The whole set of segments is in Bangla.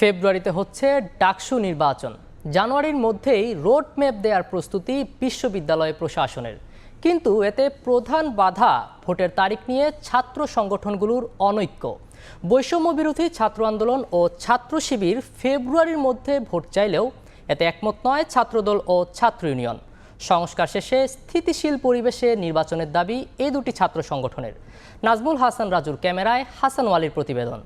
ফেব্রুয়ারিতে হচ্ছে ডাকসু নির্বাচন। জানুয়ারির মধ্যেই রোড ম্যাপ দেওয়ার প্রস্তুতি বিশ্ববিদ্যালয় প্রশাসনের। কিন্তু এতে প্রধান বাধা ভোটের তারিখ নিয়ে ছাত্র সংগঠনগুলোর অনৈক্য। বৈষম্য বিরোধী ছাত্র আন্দোলন ও ছাত্র শিবির ফেব্রুয়ারির মধ্যে ভোট চাইলেও এতে একমত নয় ছাত্রদল ও ছাত্র ইউনিয়ন। সংস্কার শেষে স্থিতিশীল পরিবেশে নির্বাচনের দাবি এই দুটি ছাত্র সংগঠনের। নাজমুল হাসান রাজুর ক্যামেরায় হাসান ওয়ালির প্রতিবেদন।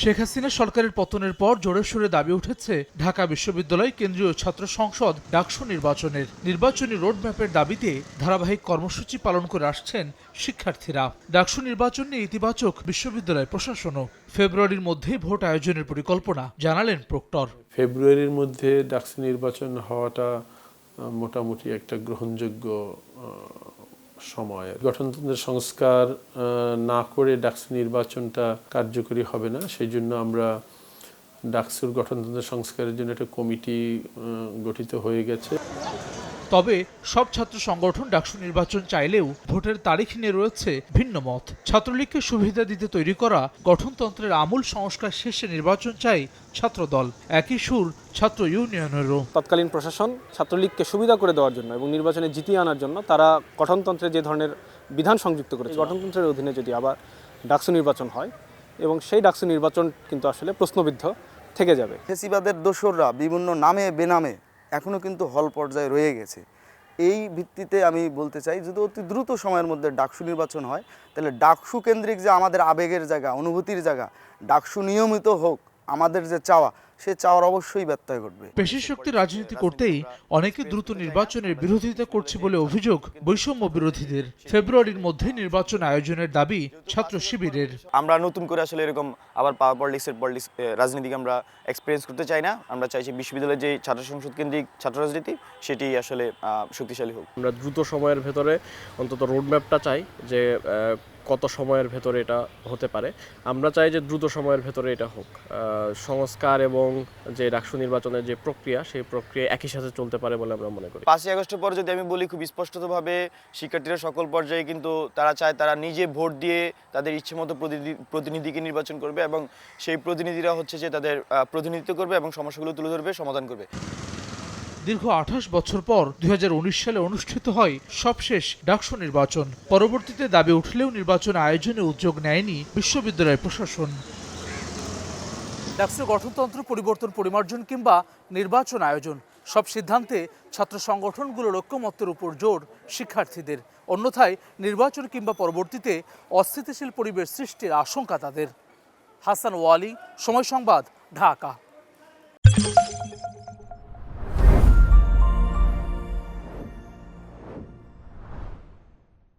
শেখ হাসিনা সরকারের পতনের পর জোরে সোরে দাবি উঠেছে ঢাকা বিশ্ববিদ্যালয় কেন্দ্রীয় ছাত্র সংসদ ডাকসু নির্বাচনের। নির্বাচনী রোডম্যাপের দাবিতে ধারাবাহিক কর্মসূচি পালন করে আসছেন শিক্ষার্থীরা। ডাকসু নির্বাচন নিয়ে ইতিবাচক বিশ্ববিদ্যালয় প্রশাসনও ফেব্রুয়ারির মধ্যে ভোট আয়োজনের পরিকল্পনা জানালেন প্রক্টর। ফেব্রুয়ারির মধ্যে ডাকসু নির্বাচন হওয়াটা মোটামুটি একটা গ্রহণযোগ্য সময়। গঠনতন্ত্রের সংস্কার না করে ডাকসু নির্বাচনটা কার্যকরী হবে না সেই জন্য আমরা ডাকসুর গঠনতন্ত্রের সংস্কারের জন্য একটা কমিটি গঠিত হয়ে গেছে। তবে সব ছাত্র সংগঠন ডাকসু নির্বাচন চাইলেও ভোটের তারিখ নিয়ে রয়েছে ভিন্ন মত। ছাত্রলীগকে সুবিধা দিতে তৈরি করা গঠনতন্ত্রের আমূল সংস্কার শেষে নির্বাচন চাই ছাত্রদল। একই সুর ছাত্র ইউনিয়নেরও। তৎকালীন প্রশাসন ছাত্রলীগকে সুবিধা করে দেওয়ার জন্য এবং নির্বাচনে জিতিয়ে আনার জন্য তারা গঠনতন্ত্রে যে ধরনের বিধান সংযুক্ত করেছে গঠনতন্ত্রের অধীনে যদি আবার ডাকসু নির্বাচন হয় এবং সেই ডাকসু নির্বাচন কিন্তু আসলে প্রশ্নবিদ্ধ থেকে যাবে। ফেসিবাদের দোসররা বিভিন্ন নামে বেনামে এখনও কিন্তু হল পর্যায়ে রয়ে গেছে। এই ভিত্তিতে আমি বলতে চাই, যদি অতি দ্রুত সময়ের মধ্যে ডাকসু নির্বাচন হয়, তাহলে ডাকসু কেন্দ্রিক যে আমাদের আবেগের জায়গা, অনুভূতির জায়গা, ডাকসু নিয়মিত হোক, আমাদের যে চাওয়া সে চাওয়ার অবশ্যই ব্যত্যয় ঘটবে। পেশি শক্তি রাজনীতি করতেই অনেকে দ্রুত নির্বাচনের বিরোধিতা করছে বলে অভিযোগ বৈষম্য বিরোধীদের। ফেব্রুয়ারির মধ্যে নির্বাচন আয়োজনের দাবি ছাত্র শিবিরের। আমরা নতুন করে আসলে এরকম আবার পাওয়ার পলিটিক্সের পলিটিক্স রাজনীতিকে আমরা এক্সপিরিয়েন্স করতে চাই না। আমরা চাইছি বিশ্ববিদ্যালয়ের যে ছাত্র সংসদ কেন্দ্রিক ছাত্র রাজনীতি সেটি আসলে আহ, শক্তিশালী হোক। আমরা দ্রুত সময়ের ভেতরে অন্তত রোডম্যাপটা চাই যে কত সময়ের ভেতরে এটা হতে পারে। আমরা চাই যে দ্রুত সময়ের ভেতরে এটা হোক। সংস্কার এবং যে রাষ্ট্র নির্বাচনের যে প্রক্রিয়া, সেই প্রক্রিয়া একই সাথে চলতে পারে বলে আমরা মনে করি। পাঁচই আগস্টের পর যদি আমি বলি খুব স্পষ্টতভাবে, শিক্ষার্থীরা সকল পর্যায়ে কিন্তু তারা চায় তারা নিজে ভোট দিয়ে তাদের ইচ্ছে মতো প্রতিনিধি- প্রতিনিধিকে নির্বাচন করবে এবং সেই প্রতিনিধিরা হচ্ছে যে তাদের প্রতিনিধিত্ব করবে এবং সমস্যাগুলো তুলে ধরবে, সমাধান করবে। দীর্ঘ আঠাশ বছর পর দুই হাজার উনিশ সালে অনুষ্ঠিত হয় সবশেষ ডাকসু নির্বাচন। পরবর্তীতে দাবি উঠলেও নির্বাচন আয়োজনে উদ্যোগ নেয়নি বিশ্ববিদ্যালয় প্রশাসন। ডাকসু গঠনতন্ত্র পরিবর্তন পরিমার্জন কিংবা নির্বাচন আয়োজন, সব সিদ্ধান্তে ছাত্র সংগঠনগুলোর ঐক্যমত্যের উপর জোর শিক্ষার্থীদের। অন্যথায় নির্বাচন কিংবা পরবর্তীতে অস্থিতিশীল পরিবেশ সৃষ্টির আশঙ্কা তাদের। হাসান ওয়ালি, সময় সংবাদ, ঢাকা।